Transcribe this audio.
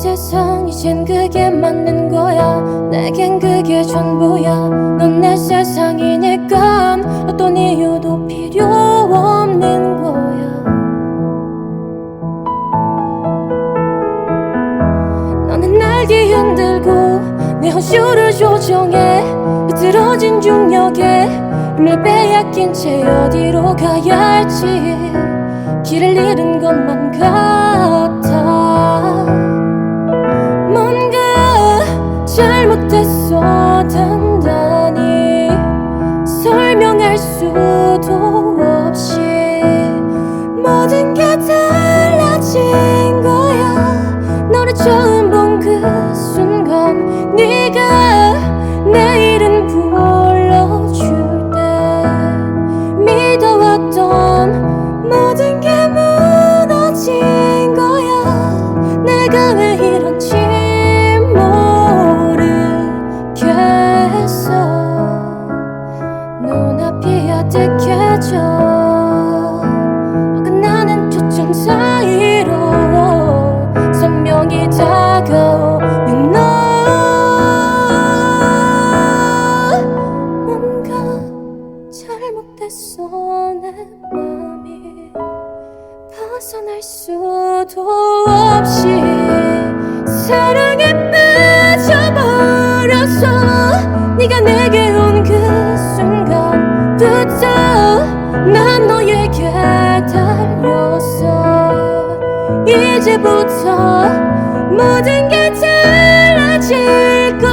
세상 이젠 그게 맞는 거야. 내겐 그게 전부야. 넌 내 세상이니까 어떤 이유도 필요 없는 거야. 너는 날기 흔들고 내 허술을 조정해. 흐트러진 중력에 힘을 빼앗긴 채 어디로 가야 할지. 길을 잃은 것만 같아. 잘못했어 단단히 설명할 수도 없이 모든 게 달라진 거야. 너를 처음 본 그 순간 네가 내 이름 불러줄 때 믿어왔던 모든 게 무너진 거야. 내가 왜 이런 어색해져 어긋나는 초점 사이로 선명히 다가오는 너 뭔가 잘못됐어. 내 맘이 벗어날 수도 없이 사랑에 빠져버려서 네가 내게 난 너에게 달렸어. 이제부터 모든 게 달라질 거야